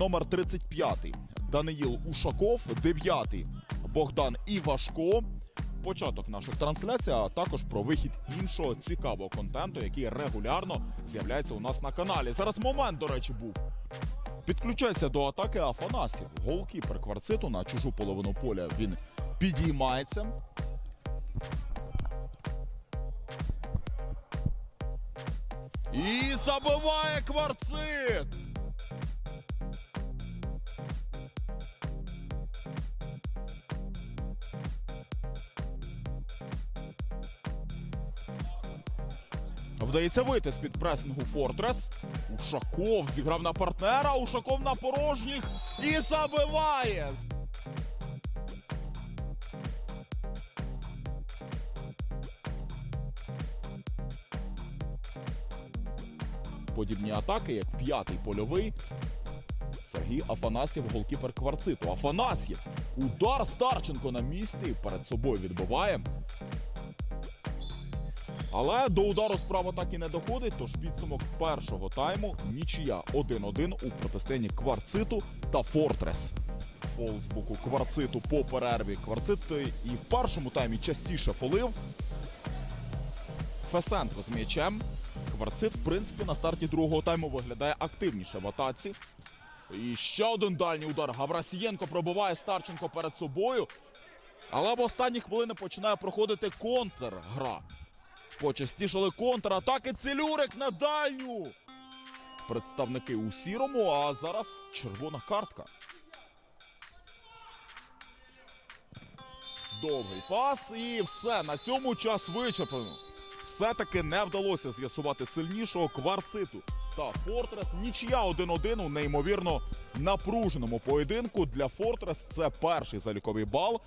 Номер 35 Даниїл Ушаков, 9 Богдан Івашко. Початок наших трансляцій, а також про вихід іншого цікавого контенту, який регулярно з'являється у нас на каналі. Зараз момент, до речі, був. Підключається до атаки Афанасів. Голкіпер кварциту на чужу половину поля. Він підіймається. І забиває кварцит! Вдається вийти з-під пресингу Фортрес. Ушаков зіграв на партнера. Ушаков на порожніх і забиває. Подібні атаки, як п'ятий польовий. Сергій Афанасьєв, голкіпер кварциту. Афанасьєв. Удар Старченко на місці. Перед собою відбиває. Але до удару справа так і не доходить. Тож підсумок першого тайму нічия 1-1 у протистоянні кварциту та Фортрес. Фол з боку кварциту по перерві. Кварцит і в першому таймі частіше фолив. Фесенко з м'ячем. Кварцит, в принципі, на старті другого тайму виглядає активніше в атаці. І ще один дальній удар. Гаврасієнко пробиває Старченко перед собою. Але в останні хвилини починає проходити контргра. Почастішали контратаки. Целюрик на дальню. Представники у сірому, а зараз червона картка. Довгий пас і все. На цьому час вичерпано. Все-таки не вдалося з'ясувати сильнішого кварциту. Та Фортрес нічия 1-1 у неймовірно напруженому поєдинку. Для Фортрес це перший заліковий бал